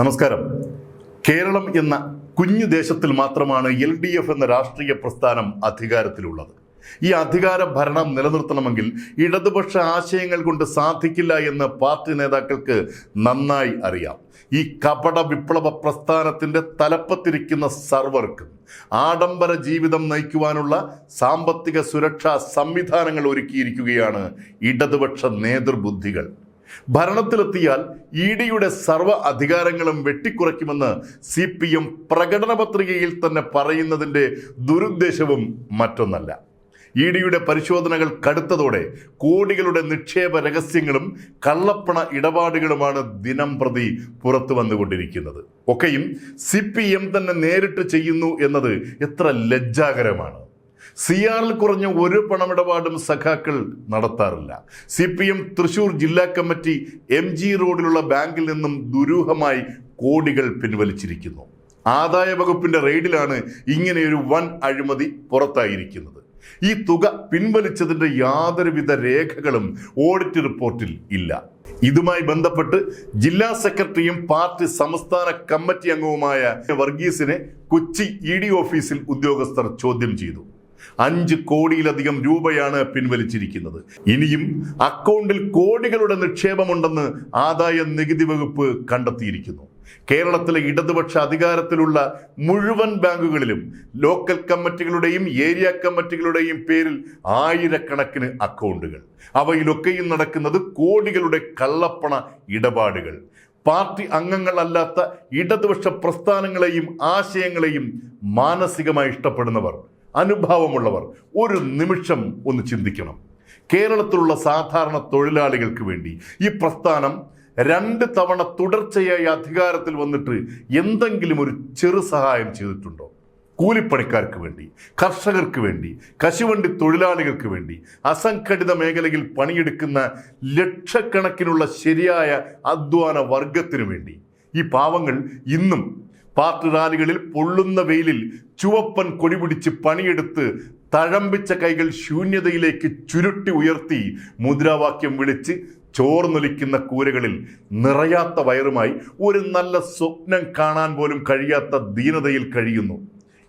നമസ്കാരം. കേരളം എന്ന കുഞ്ഞു ദേശത്തിൽ മാത്രമാണ് എൽ ഡി എഫ് എന്ന രാഷ്ട്രീയ പ്രസ്ഥാനം അധികാരത്തിലുള്ളത്. ഈ അധികാര ഭരണം നിലനിർത്തണമെങ്കിൽ ഇടതുപക്ഷ ആശയങ്ങൾ കൊണ്ട് സാധിക്കില്ല എന്ന് പാർട്ടി നേതാക്കൾക്ക് നന്നായി അറിയാം. ഈ കപട വിപ്ലവ പ്രസ്ഥാനത്തിന്റെ തലപ്പത്തിരിക്കുന്ന സർവർക്കും ആഡംബര ജീവിതം നയിക്കുവാനുള്ള സാമ്പത്തിക സുരക്ഷാ സംവിധാനങ്ങൾ ഒരുക്കിയിരിക്കുകയാണ് ഇടതുപക്ഷ നേതൃബുദ്ധികൾ. ഭരണത്തിലെത്തിയാൽ ഇ ഡിയുടെ സർവ അധികാരങ്ങളും വെട്ടിക്കുറയ്ക്കുമെന്ന് സി പി എം പ്രകടന പത്രികയിൽ തന്നെ പറയുന്നതിന്റെ ദുരുദ്ദേശവും മറ്റൊന്നല്ല. ഇ ഡിയുടെ പരിശോധനകൾ കടുത്തതോടെ കോടികളുടെ നിക്ഷേപ രഹസ്യങ്ങളും കള്ളപ്പണ ഇടപാടുകളുമാണ് ദിനം പ്രതി പുറത്തു വന്നുകൊണ്ടിരിക്കുന്നത്. ഒക്കെയും സി പി എം തന്നെ നേരിട്ട് ചെയ്യുന്നു എന്നത് എത്ര ലജ്ജാകരമാണ്. സി ആറിൽ കുറഞ്ഞ ഒരു പണമിടപാടും സഖാക്കൾ നടത്താറില്ല. സി പി എം തൃശൂർ ജില്ലാ കമ്മിറ്റി എം ജി റോഡിലുള്ള ബാങ്കിൽ നിന്നും ദുരൂഹമായി കോടികൾ പിൻവലിച്ചിരിക്കുന്നു. ആദായ വകുപ്പിന്റെ റെയ്ഡിലാണ് ഇങ്ങനെയൊരു വൻ അഴിമതി പുറത്തായിരിക്കുന്നത്. ഈ തുക പിൻവലിച്ചതിന്റെ യാതൊരുവിധ രേഖകളും ഓഡിറ്റ് റിപ്പോർട്ടിൽ ഇല്ല. ഇതുമായി ബന്ധപ്പെട്ട് ജില്ലാ സെക്രട്ടറിയും പാർട്ടി സംസ്ഥാന കമ്മിറ്റി അംഗവുമായ വർഗീസിനെ കൊച്ചി ഇ ഡി ഓഫീസിൽ ഉദ്യോഗസ്ഥർ ചോദ്യം ചെയ്തു. അഞ്ച് കോടിയിലധികം രൂപയാണ് പിൻവലിച്ചിരിക്കുന്നത്. ഇനിയും അക്കൗണ്ടിൽ കോടികളുടെ നിക്ഷേപമുണ്ടെന്ന് ആദായ നികുതി വകുപ്പ് കണ്ടെത്തിയിരിക്കുന്നു. കേരളത്തിലെ ഇടതുപക്ഷ അധികാരത്തിലുള്ള മുഴുവൻ ബാങ്കുകളിലും ലോക്കൽ കമ്മിറ്റികളുടെയും ഏരിയ കമ്മിറ്റികളുടെയും പേരിൽ ആയിരക്കണക്കിന് അക്കൗണ്ടുകൾ. അവയിലൊക്കെയും നടക്കുന്നത് കോടികളുടെ കള്ളപ്പണ ഇടപാടുകൾ. പാർട്ടി അംഗങ്ങളല്ലാത്ത ഇടതുപക്ഷ പ്രസ്ഥാനങ്ങളെയും ആശയങ്ങളെയും മാനസികമായി ഇഷ്ടപ്പെടുന്നവർ അനുഭാവമുള്ളവർ ഒരു നിമിഷം ഒന്ന് ചിന്തിക്കണം. കേരളത്തിലുള്ള സാധാരണ തൊഴിലാളികൾക്ക് വേണ്ടി ഈ പ്രസ്ഥാനം രണ്ട് തവണ തുടർച്ചയായി അധികാരത്തിൽ വന്നിട്ട് എന്തെങ്കിലും ഒരു ചെറു സഹായം ചെയ്തിട്ടുണ്ടോ? കൂലിപ്പണിക്കാർക്ക് വേണ്ടി കർഷകർക്ക് വേണ്ടി കശുവണ്ടി തൊഴിലാളികൾക്ക് വേണ്ടി അസംഘടിത മേഖലയിൽ പണിയെടുക്കുന്ന ലക്ഷക്കണക്കിനുള്ള ശരിയായ അധ്വാന വർഗത്തിനു വേണ്ടി ഈ പാവങ്ങൾ ഇന്നും പാർട്ടി റാലികളിൽ പൊള്ളുന്ന വെയിലിൽ ചുവപ്പൻ കൊടിപിടിച്ച് പണിയെടുത്ത് തഴമ്പിച്ച കൈകൾ ശൂന്യതയിലേക്ക് ചുരുട്ടി ഉയർത്തി മുദ്രാവാക്യം വിളിച്ച് ചോർന്നൊലിക്കുന്ന കൂരകളിൽ നിറയാത്ത വയറുമായി ഒരു നല്ല സ്വപ്നം കാണാൻ പോലും കഴിയാത്ത ദീനതയിൽ കഴിയുന്നു.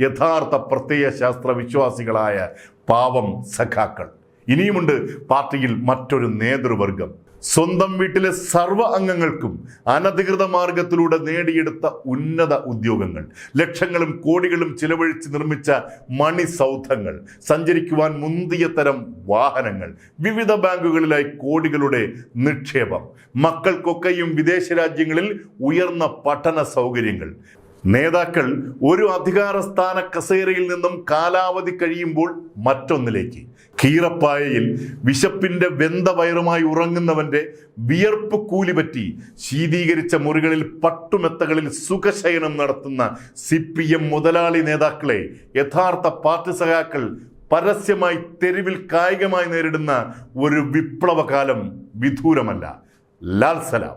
യഥാർത്ഥ പ്രത്യയ ശാസ്ത്ര വിശ്വാസികളായ പാവം സഖാക്കൾ. ഇനിയുമുണ്ട് പാർട്ടിയിൽ മറ്റൊരു നേതൃവർഗം. സ്വന്തം വീട്ടിലെ സർവ അംഗങ്ങൾക്കും അനധികൃത മാർഗത്തിലൂടെ നേടിയെടുത്ത ഉന്നത ഉദ്യോഗങ്ങൾ ലക്ഷങ്ങളും കോടികളും ചിലവഴിച്ച് നിർമ്മിച്ച മണിസൗധങ്ങൾ സഞ്ചരിക്കുവാൻ മുന്തിയ തരം വാഹനങ്ങൾ വിവിധ ബാങ്കുകളിലായി കോടികളുടെ നിക്ഷേപം മക്കൾക്കൊക്കെയും വിദേശ രാജ്യങ്ങളിൽ ഉയർന്ന പഠന സൗകര്യങ്ങൾ നേതാക്കൾ ഒരു അധികാര സ്ഥാന കസേരയിൽ നിന്നും കാലാവധി കഴിയുമ്പോൾ മറ്റൊന്നിലേക്ക്. കീറപ്പായയിൽ വിശപ്പിന്റെ വെന്ത വയറുമായി ഉറങ്ങുന്നവന്റെ വിയർപ്പ് കൂലി പറ്റി ശീതീകരിച്ച മുറികളിൽ പട്ടുമെത്തകളിൽ സുഖശയനം നടത്തുന്ന സി പി എം മുതലാളി നേതാക്കളെ യഥാർത്ഥ പാർട്ടി സഖാക്കൾ പരസ്യമായി തെരുവിൽ കായികമായി നേരിടുന്ന ഒരു വിപ്ലവകാലം വിദൂരമല്ല ലാൽ സലാം.